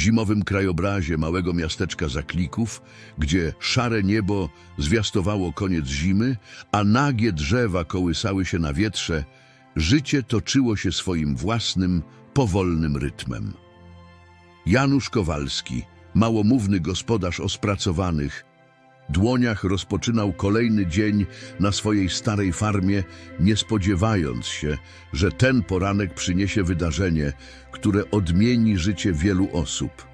zimowym krajobrazie małego miasteczka Zaklików, gdzie szare niebo zwiastowało koniec zimy, a nagie drzewa kołysały się na wietrze, życie toczyło się swoim własnym, powolnym rytmem. Janusz Kowalski, małomówny gospodarz o spracowanych, dłoniach rozpoczynał kolejny dzień na swojej starej farmie, nie spodziewając się, że ten poranek przyniesie wydarzenie, które odmieni życie wielu osób.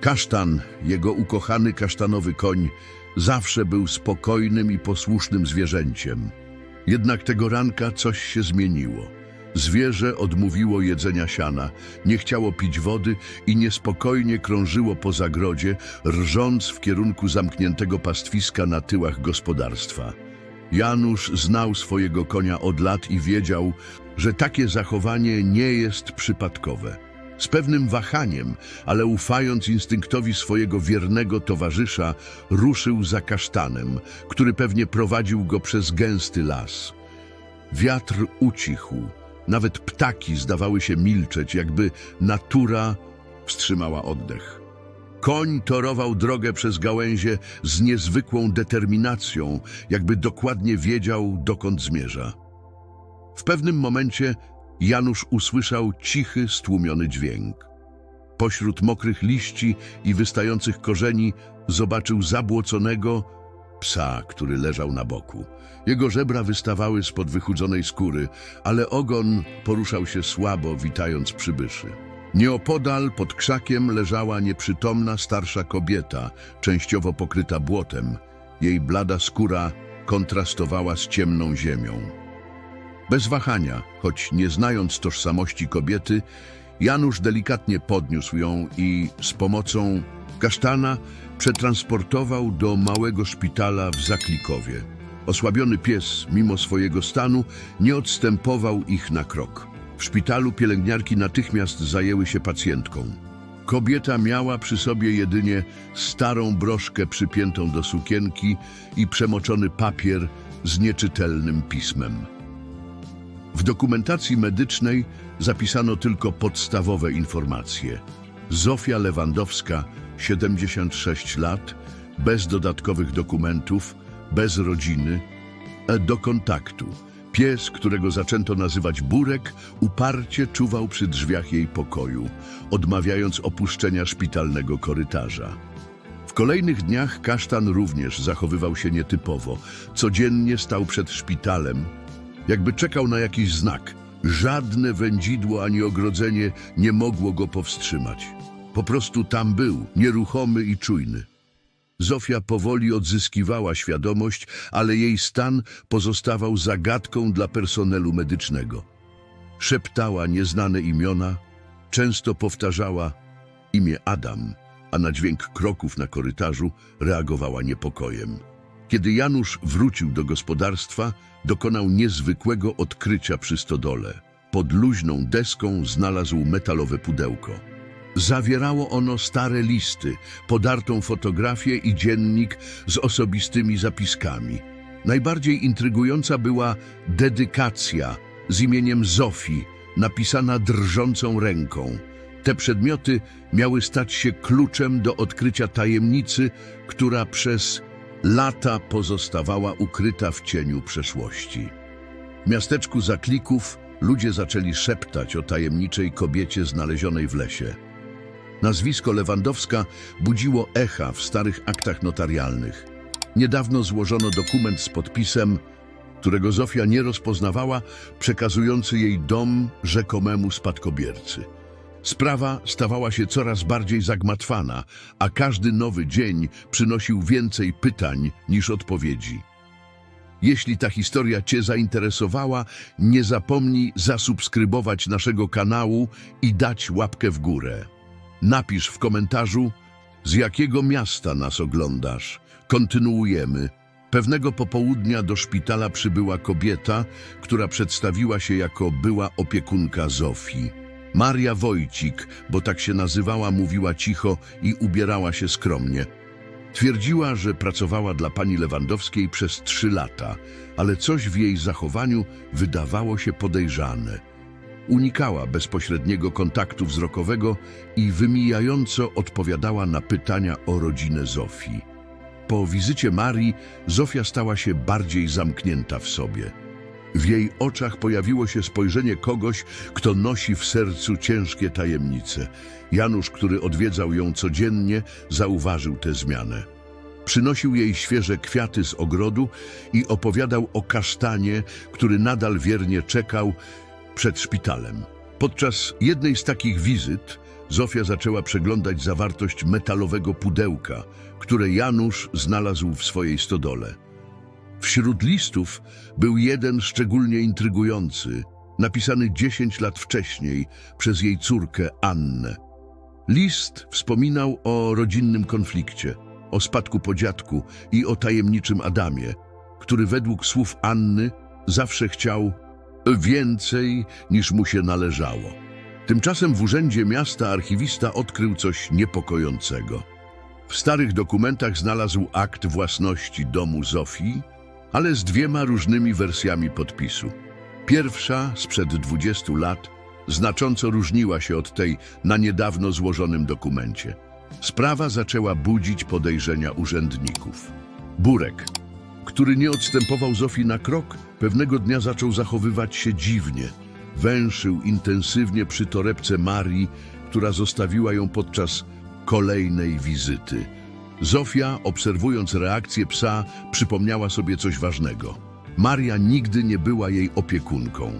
Kasztan, jego ukochany kasztanowy koń, zawsze był spokojnym i posłusznym zwierzęciem. Jednak tego ranka coś się zmieniło. Zwierzę odmówiło jedzenia siana, nie chciało pić wody i niespokojnie krążyło po zagrodzie, rżąc w kierunku zamkniętego pastwiska na tyłach gospodarstwa. Janusz znał swojego konia od lat i wiedział, że takie zachowanie nie jest przypadkowe. Z pewnym wahaniem, ale ufając instynktowi swojego wiernego towarzysza, ruszył za kasztanem, który pewnie prowadził go przez gęsty las. Wiatr ucichł, nawet ptaki zdawały się milczeć, jakby natura wstrzymała oddech. Koń torował drogę przez gałęzie z niezwykłą determinacją, jakby dokładnie wiedział, dokąd zmierza. W pewnym momencie Janusz usłyszał cichy, stłumiony dźwięk. Pośród mokrych liści i wystających korzeni zobaczył zabłoconego psa, który leżał na boku. Jego żebra wystawały spod wychudzonej skóry, ale ogon poruszał się słabo, witając przybyszy. Nieopodal, pod krzakiem, leżała nieprzytomna starsza kobieta, częściowo pokryta błotem. Jej blada skóra kontrastowała z ciemną ziemią. Bez wahania, choć nie znając tożsamości kobiety, Janusz delikatnie podniósł ją i z pomocą kasztana przetransportował do małego szpitala w Zaklikowie. Osłabiony pies, mimo swojego stanu, nie odstępował ich na krok. W szpitalu pielęgniarki natychmiast zajęły się pacjentką. Kobieta miała przy sobie jedynie starą broszkę przypiętą do sukienki i przemoczony papier z nieczytelnym pismem. W dokumentacji medycznej zapisano tylko podstawowe informacje. Zofia Lewandowska, 76 lat, bez dodatkowych dokumentów, bez rodziny, e, do kontaktu. Pies, którego zaczęto nazywać Burek, uparcie czuwał przy drzwiach jej pokoju, odmawiając opuszczenia szpitalnego korytarza. W kolejnych dniach kasztan również zachowywał się nietypowo. Codziennie stał przed szpitalem, jakby czekał na jakiś znak. Żadne wędzidło ani ogrodzenie nie mogło go powstrzymać. Po prostu tam był, nieruchomy i czujny. Zofia powoli odzyskiwała świadomość, ale jej stan pozostawał zagadką dla personelu medycznego. Szeptała nieznane imiona, często powtarzała imię Adam, a na dźwięk kroków na korytarzu reagowała niepokojem. Kiedy Janusz wrócił do gospodarstwa, dokonał niezwykłego odkrycia przy stodole. Pod luźną deską znalazł metalowe pudełko. Zawierało ono stare listy, podartą fotografię i dziennik z osobistymi zapiskami. Najbardziej intrygująca była dedykacja z imieniem Zofii, napisana drżącą ręką. Te przedmioty miały stać się kluczem do odkrycia tajemnicy, która przez lata pozostawała ukryta w cieniu przeszłości. W miasteczku Zaklików ludzie zaczęli szeptać o tajemniczej kobiecie znalezionej w lesie. Nazwisko Lewandowska budziło echa w starych aktach notarialnych. Niedawno złożono dokument z podpisem, którego Zofia nie rozpoznawała, przekazujący jej dom rzekomemu spadkobiercy. Sprawa stawała się coraz bardziej zagmatwana, a każdy nowy dzień przynosił więcej pytań niż odpowiedzi. Jeśli ta historia Cię zainteresowała, nie zapomnij zasubskrybować naszego kanału i dać łapkę w górę. Napisz w komentarzu, z jakiego miasta nas oglądasz. Kontynuujemy. Pewnego popołudnia do szpitala przybyła kobieta, która przedstawiła się jako była opiekunka Zofii. Maria Wojcik, bo tak się nazywała, mówiła cicho i ubierała się skromnie. Twierdziła, że pracowała dla pani Lewandowskiej przez trzy lata, ale coś w jej zachowaniu wydawało się podejrzane. Unikała bezpośredniego kontaktu wzrokowego i wymijająco odpowiadała na pytania o rodzinę Zofii. Po wizycie Marii Zofia stała się bardziej zamknięta w sobie. W jej oczach pojawiło się spojrzenie kogoś, kto nosi w sercu ciężkie tajemnice. Janusz, który odwiedzał ją codziennie, zauważył tę zmianę. Przynosił jej świeże kwiaty z ogrodu i opowiadał o kasztanie, który nadal wiernie czekał przed szpitalem. Podczas jednej z takich wizyt Zofia zaczęła przeglądać zawartość metalowego pudełka, które Janusz znalazł w swojej stodole. Wśród listów był jeden szczególnie intrygujący, napisany 10 lat wcześniej przez jej córkę Annę. List wspominał o rodzinnym konflikcie, o spadku po dziadku i o tajemniczym Adamie, który według słów Anny zawsze chciał więcej niż mu się należało. Tymczasem w urzędzie miasta archiwista odkrył coś niepokojącego. W starych dokumentach znalazł akt własności domu Zofii, ale z dwiema różnymi wersjami podpisu. Pierwsza, sprzed 20 lat, znacząco różniła się od tej na niedawno złożonym dokumencie. Sprawa zaczęła budzić podejrzenia urzędników. Burek, który nie odstępował Zofii na krok, pewnego dnia zaczął zachowywać się dziwnie. Węszył intensywnie przy torebce Marii, która zostawiła ją podczas kolejnej wizyty. Zofia, obserwując reakcję psa, przypomniała sobie coś ważnego. Maria nigdy nie była jej opiekunką.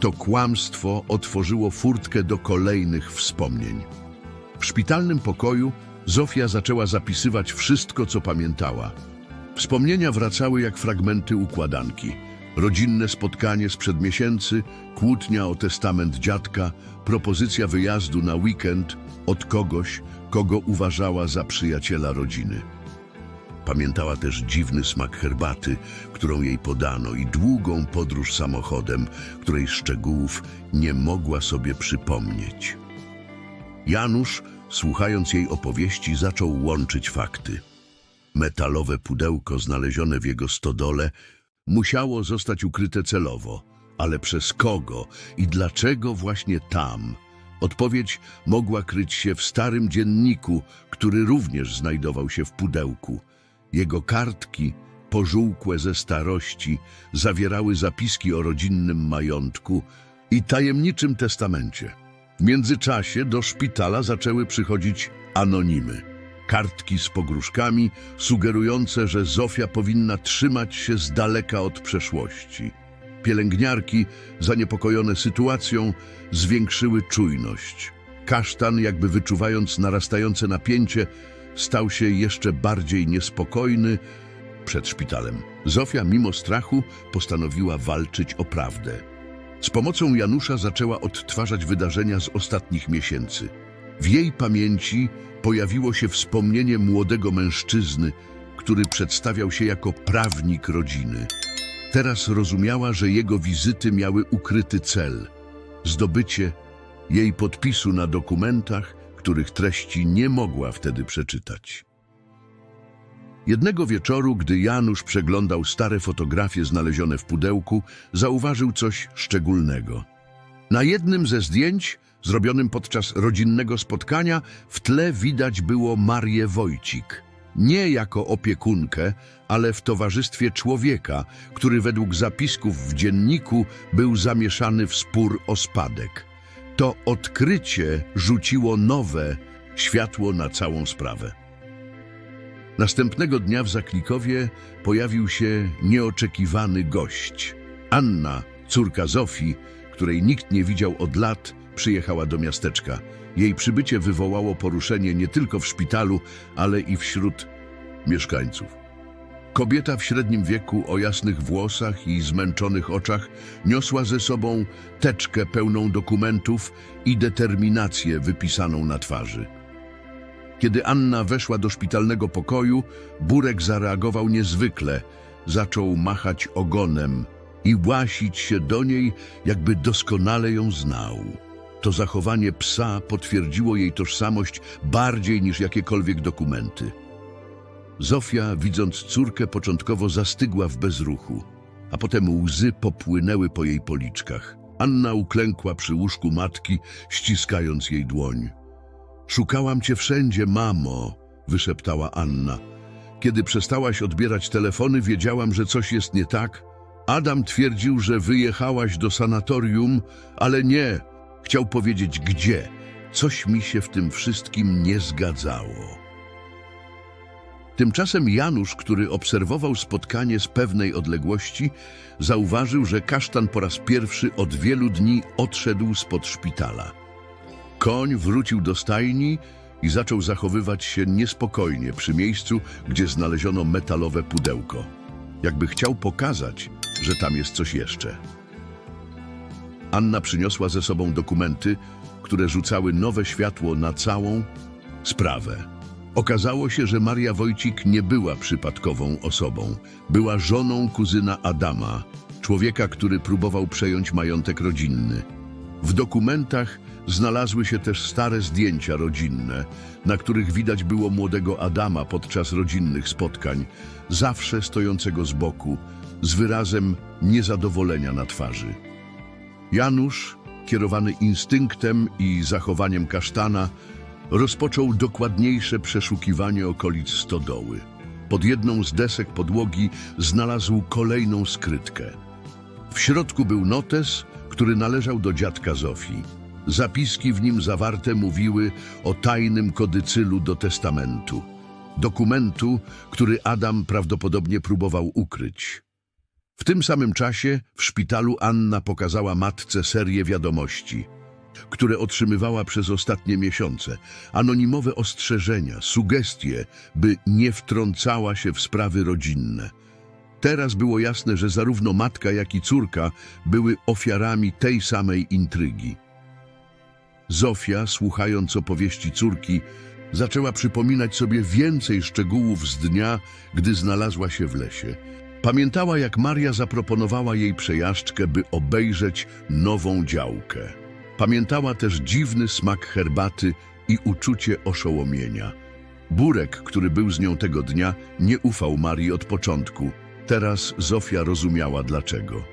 To kłamstwo otworzyło furtkę do kolejnych wspomnień. W szpitalnym pokoju Zofia zaczęła zapisywać wszystko, co pamiętała. Wspomnienia wracały jak fragmenty układanki. Rodzinne spotkanie sprzed miesięcy, kłótnia o testament dziadka, propozycja wyjazdu na weekend od kogoś, kogo uważała za przyjaciela rodziny. Pamiętała też dziwny smak herbaty, którą jej podano i długą podróż samochodem, której szczegółów nie mogła sobie przypomnieć. Janusz, słuchając jej opowieści, zaczął łączyć fakty. Metalowe pudełko znalezione w jego stodole musiało zostać ukryte celowo, ale przez kogo i dlaczego właśnie tam? Odpowiedź mogła kryć się w starym dzienniku, który również znajdował się w pudełku. Jego kartki, pożółkłe ze starości, zawierały zapiski o rodzinnym majątku i tajemniczym testamencie. W międzyczasie do szpitala zaczęły przychodzić anonimy. Kartki z pogróżkami sugerujące, że Zofia powinna trzymać się z daleka od przeszłości. Pielęgniarki, zaniepokojone sytuacją, zwiększyły czujność. Kasztan, jakby wyczuwając narastające napięcie, stał się jeszcze bardziej niespokojny przed szpitalem. Zofia, mimo strachu, postanowiła walczyć o prawdę. Z pomocą Janusza zaczęła odtwarzać wydarzenia z ostatnich miesięcy. W jej pamięci pojawiło się wspomnienie młodego mężczyzny, który przedstawiał się jako prawnik rodziny. Teraz rozumiała, że jego wizyty miały ukryty cel zdobycie jej podpisu na dokumentach, których treści nie mogła wtedy przeczytać. Jednego wieczoru, gdy Janusz przeglądał stare fotografie znalezione w pudełku, zauważył coś szczególnego. Na jednym ze zdjęć, zrobionym podczas rodzinnego spotkania, w tle widać było Marię Wojcik. Nie jako opiekunkę, ale w towarzystwie człowieka, który według zapisków w dzienniku był zamieszany w spór o spadek. To odkrycie rzuciło nowe światło na całą sprawę. Następnego dnia w Zaklikowie pojawił się nieoczekiwany gość. Anna, córka Zofii, której nikt nie widział od lat, przyjechała do miasteczka. Jej przybycie wywołało poruszenie nie tylko w szpitalu, ale i wśród mieszkańców. Kobieta w średnim wieku o jasnych włosach i zmęczonych oczach niosła ze sobą teczkę pełną dokumentów i determinację wypisaną na twarzy. Kiedy Anna weszła do szpitalnego pokoju, Burek zareagował niezwykle. Zaczął machać ogonem i łasić się do niej, jakby doskonale ją znał. To zachowanie psa potwierdziło jej tożsamość bardziej niż jakiekolwiek dokumenty. Zofia, widząc córkę, początkowo zastygła w bezruchu, a potem łzy popłynęły po jej policzkach. Anna uklękła przy łóżku matki, ściskając jej dłoń. Szukałam cię wszędzie, mamo, wyszeptała Anna. Kiedy przestałaś odbierać telefony, wiedziałam, że coś jest nie tak. Adam twierdził, że wyjechałaś do sanatorium, ale nie. Chciał powiedzieć gdzie. Coś mi się w tym wszystkim nie zgadzało. Tymczasem Janusz, który obserwował spotkanie z pewnej odległości, zauważył, że kasztan po raz pierwszy od wielu dni odszedł spod szpitala. Koń wrócił do stajni i zaczął zachowywać się niespokojnie przy miejscu, gdzie znaleziono metalowe pudełko. Jakby chciał pokazać, że tam jest coś jeszcze. Anna przyniosła ze sobą dokumenty, które rzucały nowe światło na całą sprawę. Okazało się, że Maria Wojcik nie była przypadkową osobą. Była żoną kuzyna Adama, człowieka, który próbował przejąć majątek rodzinny. W dokumentach znalazły się też stare zdjęcia rodzinne, na których widać było młodego Adama podczas rodzinnych spotkań, zawsze stojącego z boku, z wyrazem niezadowolenia na twarzy. Janusz, kierowany instynktem i zachowaniem kasztana, rozpoczął dokładniejsze przeszukiwanie okolic stodoły. Pod jedną z desek podłogi znalazł kolejną skrytkę. W środku był notes, który należał do dziadka Zofii. Zapiski w nim zawarte mówiły o tajnym kodycylu do testamentu. Dokumentu, który Adam prawdopodobnie próbował ukryć. W tym samym czasie w szpitalu Anna pokazała matce serię wiadomości, które otrzymywała przez ostatnie miesiące. Anonimowe ostrzeżenia, sugestie, by nie wtrącała się w sprawy rodzinne. Teraz było jasne, że zarówno matka, jak i córka były ofiarami tej samej intrygi. Zofia, słuchając opowieści córki, zaczęła przypominać sobie więcej szczegółów z dnia, gdy znalazła się w lesie. Pamiętała, jak Maria zaproponowała jej przejażdżkę, by obejrzeć nową działkę. Pamiętała też dziwny smak herbaty i uczucie oszołomienia. Burek, który był z nią tego dnia, nie ufał Marii od początku. Teraz Zofia rozumiała dlaczego.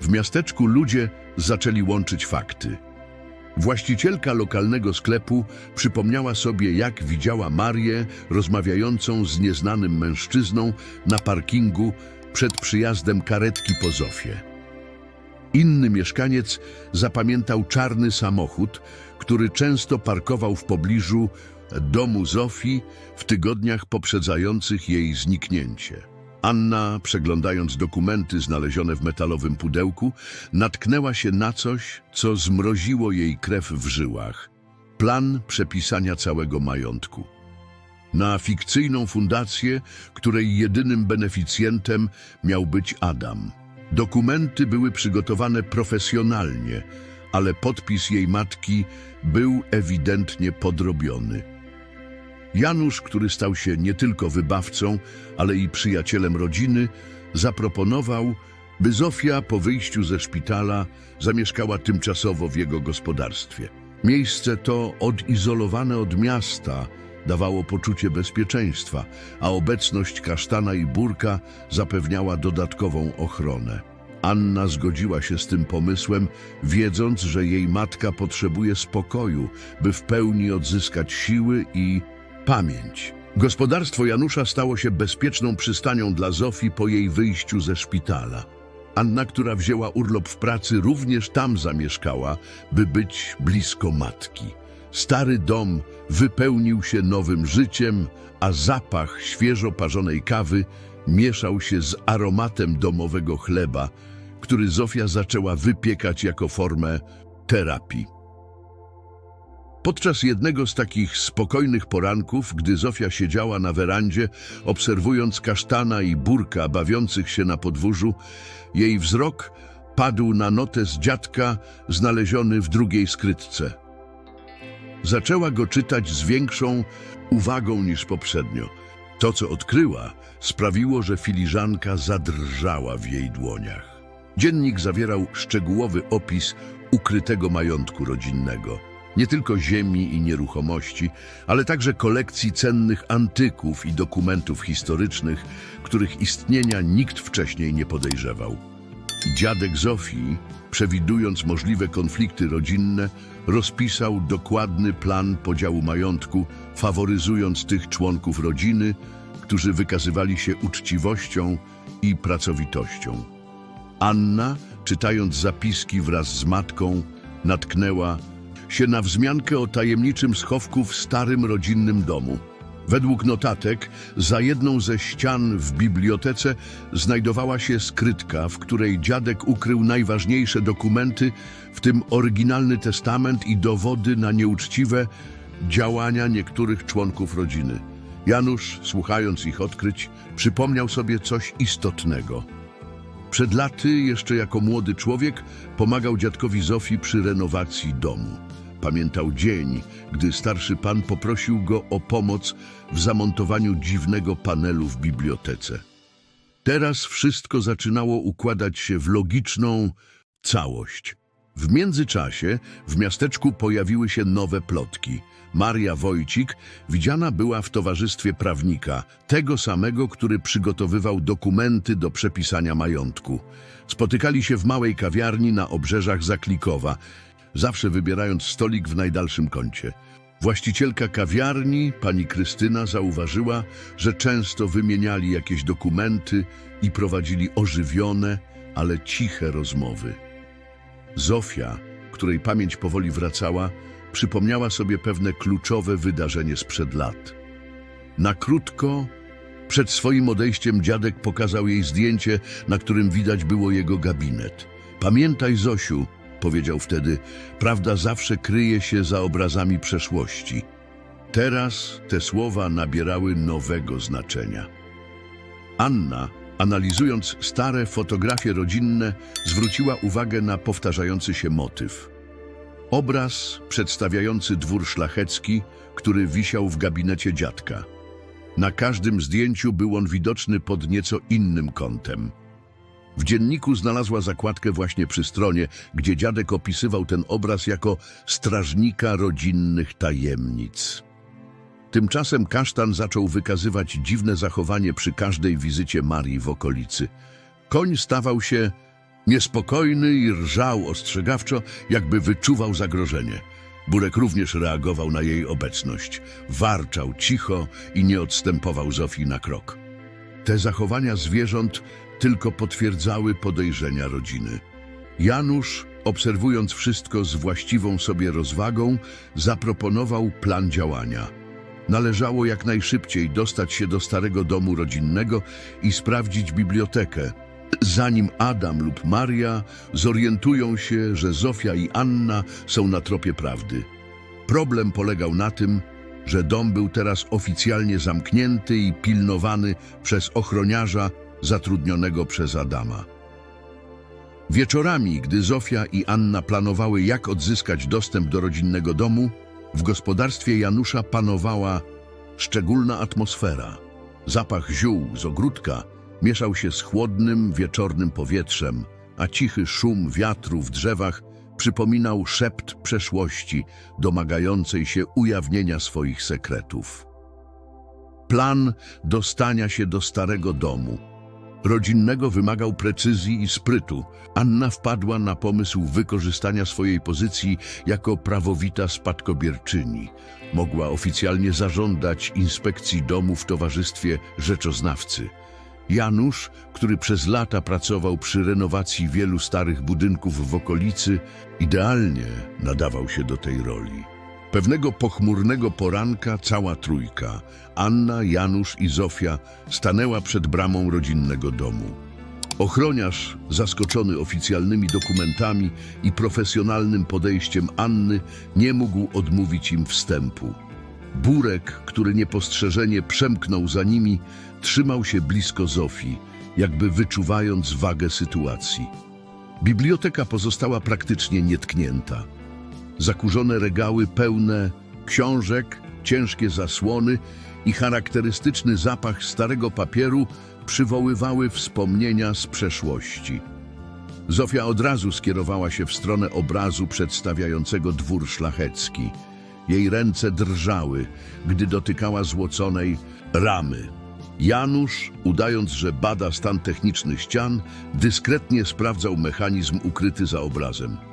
W miasteczku ludzie zaczęli łączyć fakty. Właścicielka lokalnego sklepu przypomniała sobie, jak widziała Marię rozmawiającą z nieznanym mężczyzną na parkingu przed przyjazdem karetki po Zofię. Inny mieszkaniec zapamiętał czarny samochód, który często parkował w pobliżu domu Zofii w tygodniach poprzedzających jej zniknięcie. Anna, przeglądając dokumenty znalezione w metalowym pudełku, natknęła się na coś, co zmroziło jej krew w żyłach. Plan przepisania całego majątku. Na fikcyjną fundację, której jedynym beneficjentem miał być Adam. Dokumenty były przygotowane profesjonalnie, ale podpis jej matki był ewidentnie podrobiony. Janusz, który stał się nie tylko wybawcą, ale i przyjacielem rodziny, zaproponował, by Zofia po wyjściu ze szpitala zamieszkała tymczasowo w jego gospodarstwie. Miejsce to, odizolowane od miasta, dawało poczucie bezpieczeństwa, a obecność kasztana i burka zapewniała dodatkową ochronę. Anna zgodziła się z tym pomysłem, wiedząc, że jej matka potrzebuje spokoju, by w pełni odzyskać siły i Pamięć. Gospodarstwo Janusza stało się bezpieczną przystanią dla Zofii po jej wyjściu ze szpitala. Anna, która wzięła urlop w pracy, również tam zamieszkała, by być blisko matki. Stary dom wypełnił się nowym życiem, a zapach świeżo parzonej kawy mieszał się z aromatem domowego chleba, który Zofia zaczęła wypiekać jako formę terapii. Podczas jednego z takich spokojnych poranków, gdy Zofia siedziała na werandzie, obserwując kasztana i burka bawiących się na podwórzu, jej wzrok padł na notes dziadka znaleziony w drugiej skrytce. Zaczęła go czytać z większą uwagą niż poprzednio. To, co odkryła, sprawiło, że filiżanka zadrżała w jej dłoniach. Dziennik zawierał szczegółowy opis ukrytego majątku rodzinnego nie tylko ziemi i nieruchomości, ale także kolekcji cennych antyków i dokumentów historycznych, których istnienia nikt wcześniej nie podejrzewał. Dziadek Zofii, przewidując możliwe konflikty rodzinne, rozpisał dokładny plan podziału majątku, faworyzując tych członków rodziny, którzy wykazywali się uczciwością i pracowitością. Anna, czytając zapiski wraz z matką, natknęła się na wzmiankę o tajemniczym schowku w starym rodzinnym domu. Według notatek, za jedną ze ścian w bibliotece znajdowała się skrytka, w której dziadek ukrył najważniejsze dokumenty, w tym oryginalny testament i dowody na nieuczciwe działania niektórych członków rodziny. Janusz, słuchając ich odkryć, przypomniał sobie coś istotnego. Przed laty, jeszcze jako młody człowiek, pomagał dziadkowi Zofii przy renowacji domu. Pamiętał dzień, gdy starszy pan poprosił go o pomoc w zamontowaniu dziwnego panelu w bibliotece. Teraz wszystko zaczynało układać się w logiczną całość. W międzyczasie w miasteczku pojawiły się nowe plotki. Maria Wojcik widziana była w towarzystwie prawnika, tego samego, który przygotowywał dokumenty do przepisania majątku. Spotykali się w małej kawiarni na obrzeżach Zaklikowa, zawsze wybierając stolik w najdalszym kącie. Właścicielka kawiarni, pani Krystyna, zauważyła, że często wymieniali jakieś dokumenty i prowadzili ożywione, ale ciche rozmowy. Zofia, której pamięć powoli wracała, przypomniała sobie pewne kluczowe wydarzenie sprzed lat. Na krótko, przed swoim odejściem dziadek pokazał jej zdjęcie, na którym widać było jego gabinet. Pamiętaj, Zosiu, powiedział wtedy, prawda zawsze kryje się za obrazami przeszłości. Teraz te słowa nabierały nowego znaczenia. Anna, analizując stare fotografie rodzinne, zwróciła uwagę na powtarzający się motyw. Obraz przedstawiający dwór szlachecki, który wisiał w gabinecie dziadka. Na każdym zdjęciu był on widoczny pod nieco innym kątem. W dzienniku znalazła zakładkę właśnie przy stronie, gdzie dziadek opisywał ten obraz jako strażnika rodzinnych tajemnic. Tymczasem kasztan zaczął wykazywać dziwne zachowanie przy każdej wizycie Marii w okolicy. Koń stawał się niespokojny i rżał ostrzegawczo, jakby wyczuwał zagrożenie. Burek również reagował na jej obecność. Warczał cicho i nie odstępował Zofii na krok. Te zachowania zwierząt tylko potwierdzały podejrzenia rodziny. Janusz, obserwując wszystko z właściwą sobie rozwagą, zaproponował plan działania. Należało jak najszybciej dostać się do starego domu rodzinnego i sprawdzić bibliotekę, zanim Adam lub Maria zorientują się, że Zofia i Anna są na tropie prawdy. Problem polegał na tym, że dom był teraz oficjalnie zamknięty i pilnowany przez ochroniarza zatrudnionego przez Adama. Wieczorami, gdy Zofia i Anna planowały, jak odzyskać dostęp do rodzinnego domu, w gospodarstwie Janusza panowała szczególna atmosfera. Zapach ziół z ogródka mieszał się z chłodnym, wieczornym powietrzem, a cichy szum wiatru w drzewach przypominał szept przeszłości domagającej się ujawnienia swoich sekretów. Plan dostania się do starego domu – rodzinnego wymagał precyzji i sprytu. Anna wpadła na pomysł wykorzystania swojej pozycji jako prawowita spadkobierczyni. Mogła oficjalnie zażądać inspekcji domu w towarzystwie rzeczoznawcy. Janusz, który przez lata pracował przy renowacji wielu starych budynków w okolicy, idealnie nadawał się do tej roli. Pewnego pochmurnego poranka cała trójka, Anna, Janusz i Zofia, stanęła przed bramą rodzinnego domu. Ochroniarz, zaskoczony oficjalnymi dokumentami i profesjonalnym podejściem Anny, nie mógł odmówić im wstępu. Burek, który niepostrzeżenie przemknął za nimi, trzymał się blisko Zofii, jakby wyczuwając wagę sytuacji. Biblioteka pozostała praktycznie nietknięta. Zakurzone regały pełne książek, ciężkie zasłony i charakterystyczny zapach starego papieru przywoływały wspomnienia z przeszłości. Zofia od razu skierowała się w stronę obrazu przedstawiającego dwór szlachecki. Jej ręce drżały, gdy dotykała złoconej ramy. Janusz, udając, że bada stan techniczny ścian, dyskretnie sprawdzał mechanizm ukryty za obrazem.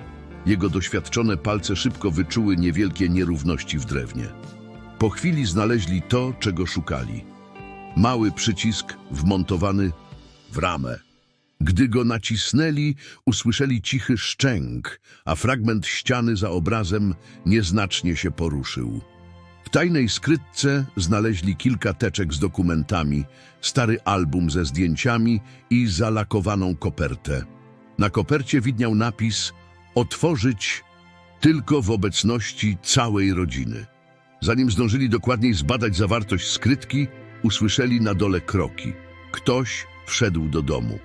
Jego doświadczone palce szybko wyczuły niewielkie nierówności w drewnie. Po chwili znaleźli to, czego szukali. Mały przycisk wmontowany w ramę. Gdy go nacisnęli, usłyszeli cichy szczęk, a fragment ściany za obrazem nieznacznie się poruszył. W tajnej skrytce znaleźli kilka teczek z dokumentami, stary album ze zdjęciami i zalakowaną kopertę. Na kopercie widniał napis Otworzyć tylko w obecności całej rodziny. Zanim zdążyli dokładniej zbadać zawartość skrytki, usłyszeli na dole kroki. Ktoś wszedł do domu.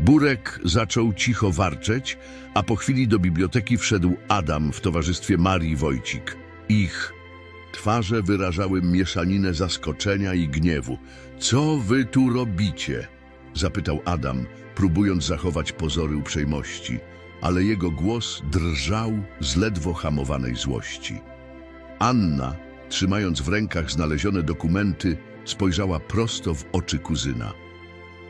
Burek zaczął cicho warczeć, a po chwili do biblioteki wszedł Adam w towarzystwie Marii Wojcik. Ich twarze wyrażały mieszaninę zaskoczenia i gniewu. Co wy tu robicie? zapytał Adam, próbując zachować pozory uprzejmości, ale jego głos drżał z ledwo hamowanej złości. Anna, trzymając w rękach znalezione dokumenty, spojrzała prosto w oczy kuzyna.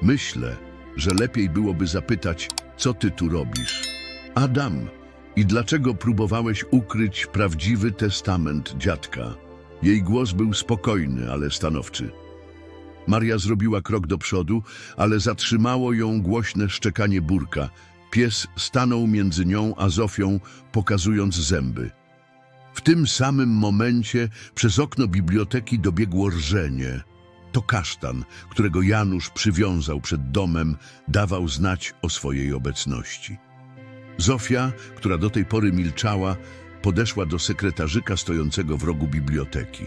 Myślę, że lepiej byłoby zapytać, co ty tu robisz? Adam, i dlaczego próbowałeś ukryć prawdziwy testament dziadka? Jej głos był spokojny, ale stanowczy. Maria zrobiła krok do przodu, ale zatrzymało ją głośne szczekanie burka. Pies stanął między nią a Zofią, pokazując zęby. W tym samym momencie przez okno biblioteki dobiegło rżenie. To kasztan, którego Janusz przywiązał przed domem, dawał znać o swojej obecności. Zofia, która do tej pory milczała, podeszła do sekretarzyka stojącego w rogu biblioteki.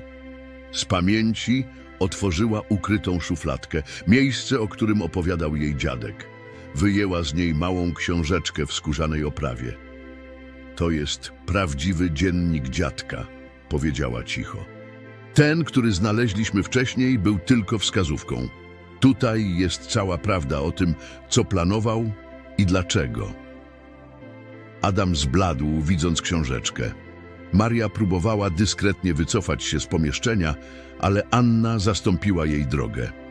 Z pamięci otworzyła ukrytą szufladkę, miejsce, o którym opowiadał jej dziadek. Wyjęła z niej małą książeczkę w skórzanej oprawie. To jest prawdziwy dziennik dziadka, powiedziała cicho. Ten, który znaleźliśmy wcześniej, był tylko wskazówką. Tutaj jest cała prawda o tym, co planował i dlaczego. Adam zbladł, widząc książeczkę. Maria próbowała dyskretnie wycofać się z pomieszczenia, ale Anna zastąpiła jej drogę.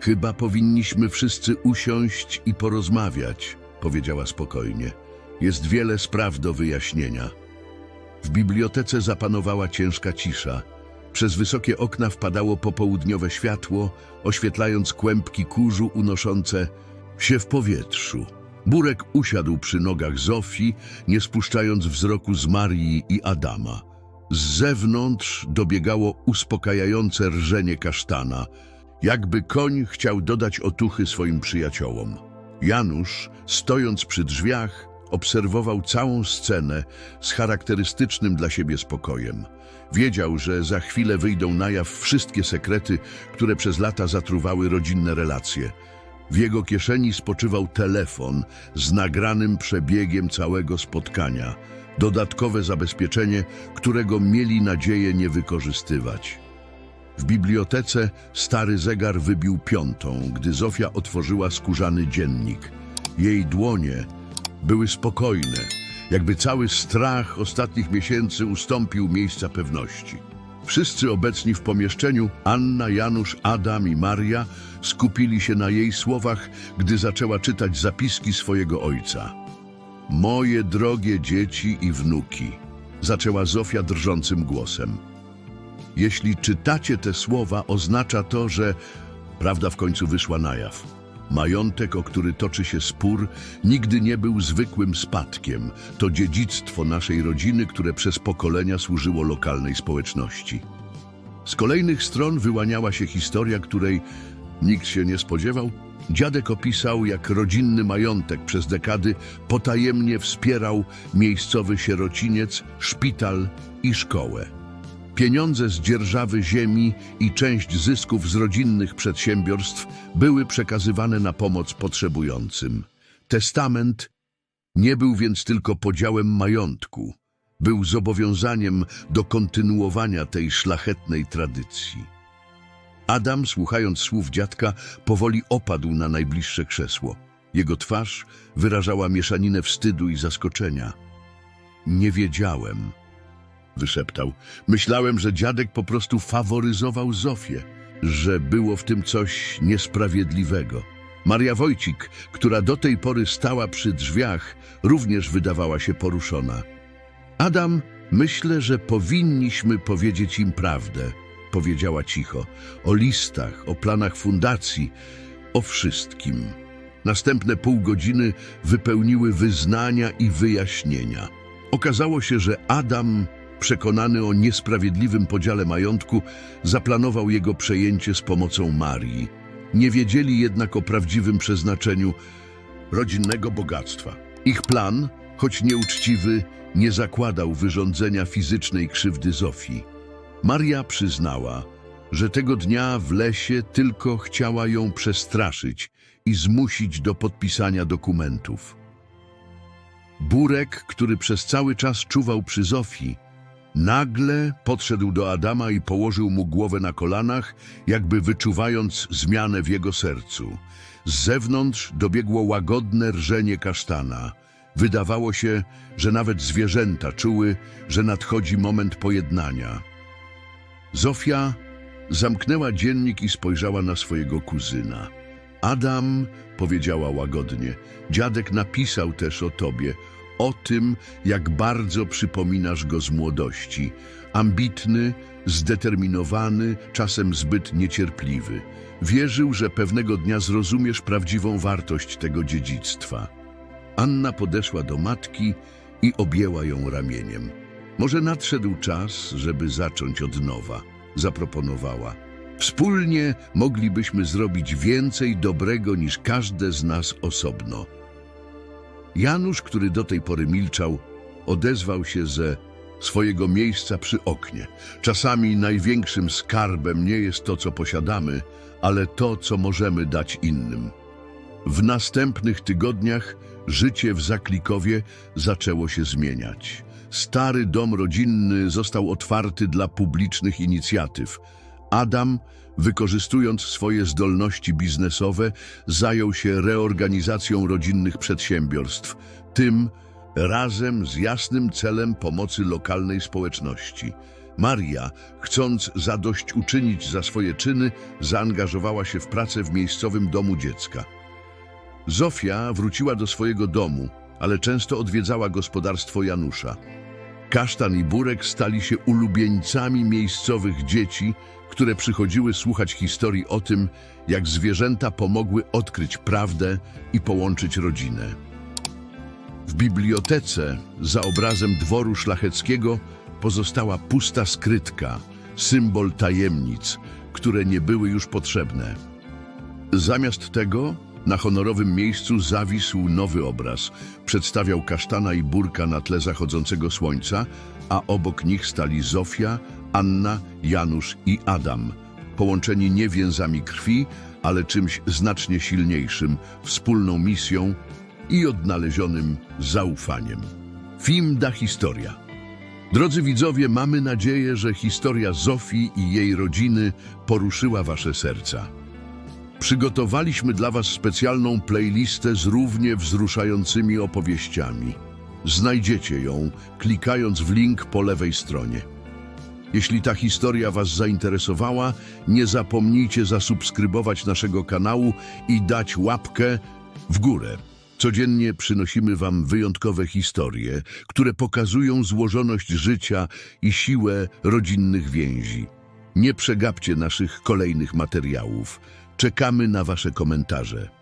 Chyba powinniśmy wszyscy usiąść i porozmawiać, powiedziała spokojnie. Jest wiele spraw do wyjaśnienia. W bibliotece zapanowała ciężka cisza. Przez wysokie okna wpadało popołudniowe światło, oświetlając kłębki kurzu unoszące się w powietrzu. Burek usiadł przy nogach Zofii, nie spuszczając wzroku z Marii i Adama. Z zewnątrz dobiegało uspokajające rżenie kasztana, jakby koń chciał dodać otuchy swoim przyjaciołom. Janusz, stojąc przy drzwiach, obserwował całą scenę z charakterystycznym dla siebie spokojem. Wiedział, że za chwilę wyjdą na jaw wszystkie sekrety, które przez lata zatruwały rodzinne relacje. W jego kieszeni spoczywał telefon z nagranym przebiegiem całego spotkania, dodatkowe zabezpieczenie, którego mieli nadzieję nie wykorzystywać. W bibliotece stary zegar wybił piątą, gdy Zofia otworzyła skórzany dziennik. Jej dłonie były spokojne, jakby cały strach ostatnich miesięcy ustąpił miejsca pewności. Wszyscy obecni w pomieszczeniu, Anna, Janusz, Adam i Maria, skupili się na jej słowach, gdy zaczęła czytać zapiski swojego ojca. Moje drogie dzieci i wnuki, zaczęła Zofia drżącym głosem. Jeśli czytacie te słowa, oznacza to, że prawda w końcu wyszła na jaw. Majątek, o który toczy się spór, nigdy nie był zwykłym spadkiem. To dziedzictwo naszej rodziny, które przez pokolenia służyło lokalnej społeczności. Z kolejnych stron wyłaniała się historia, której nikt się nie spodziewał. Dziadek opisał, jak rodzinny majątek przez dekady potajemnie wspierał miejscowy sierociniec, szpital i szkołę. Pieniądze z dzierżawy ziemi i część zysków z rodzinnych przedsiębiorstw były przekazywane na pomoc potrzebującym. Testament nie był więc tylko podziałem majątku, był zobowiązaniem do kontynuowania tej szlachetnej tradycji. Adam, słuchając słów dziadka, powoli opadł na najbliższe krzesło. Jego twarz wyrażała mieszaninę wstydu i zaskoczenia. Nie wiedziałem, wyszeptał. Myślałem, że dziadek po prostu faworyzował Zofię. że było w tym coś niesprawiedliwego. Maria Wojcik, która do tej pory stała przy drzwiach, również wydawała się poruszona. Adam, myślę, że powinniśmy powiedzieć im prawdę, powiedziała cicho, o listach, o planach fundacji, o wszystkim. Następne pół godziny wypełniły wyznania i wyjaśnienia. Okazało się, że Adam, przekonany o niesprawiedliwym podziale majątku, zaplanował jego przejęcie z pomocą Marii. Nie wiedzieli jednak o prawdziwym przeznaczeniu rodzinnego bogactwa. Ich plan, choć nieuczciwy, nie zakładał wyrządzenia fizycznej krzywdy Zofii. Maria przyznała, że tego dnia w lesie tylko chciała ją przestraszyć i zmusić do podpisania dokumentów. Burek, który przez cały czas czuwał przy Zofii, nagle podszedł do Adama i położył mu głowę na kolanach, jakby wyczuwając zmianę w jego sercu. Z zewnątrz dobiegło łagodne rżenie kasztana. Wydawało się, że nawet zwierzęta czuły, że nadchodzi moment pojednania. Zofia zamknęła dziennik i spojrzała na swojego kuzyna. Adam, powiedziała łagodnie, dziadek napisał też o tobie, o tym, jak bardzo przypominasz go z młodości. Ambitny, zdeterminowany, czasem zbyt niecierpliwy. Wierzył, że pewnego dnia zrozumiesz prawdziwą wartość tego dziedzictwa. Anna podeszła do matki i objęła ją ramieniem. Może nadszedł czas, żeby zacząć od nowa, zaproponowała. Wspólnie moglibyśmy zrobić więcej dobrego niż każde z nas osobno. Janusz, który do tej pory milczał, odezwał się ze swojego miejsca przy oknie. Czasami największym skarbem nie jest to, co posiadamy, ale to, co możemy dać innym. W następnych tygodniach życie w Zaklikowie zaczęło się zmieniać. Stary dom rodzinny został otwarty dla publicznych inicjatyw. Adam, wykorzystując swoje zdolności biznesowe, zajął się reorganizacją rodzinnych przedsiębiorstw, tym razem z jasnym celem pomocy lokalnej społeczności. Maria, chcąc zadośćuczynić za swoje czyny, zaangażowała się w pracę w miejscowym domu dziecka. Zofia wróciła do swojego domu, ale często odwiedzała gospodarstwo Janusza. Kasztan i Burek stali się ulubieńcami miejscowych dzieci, które przychodziły słuchać historii o tym, jak zwierzęta pomogły odkryć prawdę i połączyć rodzinę. W bibliotece za obrazem dworu szlacheckiego pozostała pusta skrytka, symbol tajemnic, które nie były już potrzebne. Zamiast tego na honorowym miejscu zawisł nowy obraz. Przedstawiał kasztana i burka na tle zachodzącego słońca, a obok nich stali Zofia, Anna, Janusz i Adam, połączeni nie więzami krwi, ale czymś znacznie silniejszym, wspólną misją i odnalezionym zaufaniem. Film da historia. Drodzy widzowie, mamy nadzieję, że historia Zofii i jej rodziny poruszyła wasze serca. Przygotowaliśmy dla Was specjalną playlistę z równie wzruszającymi opowieściami. Znajdziecie ją, klikając w link po lewej stronie. Jeśli ta historia Was zainteresowała, nie zapomnijcie zasubskrybować naszego kanału i dać łapkę w górę. Codziennie przynosimy Wam wyjątkowe historie, które pokazują złożoność życia i siłę rodzinnych więzi. Nie przegapcie naszych kolejnych materiałów. Czekamy na Wasze komentarze.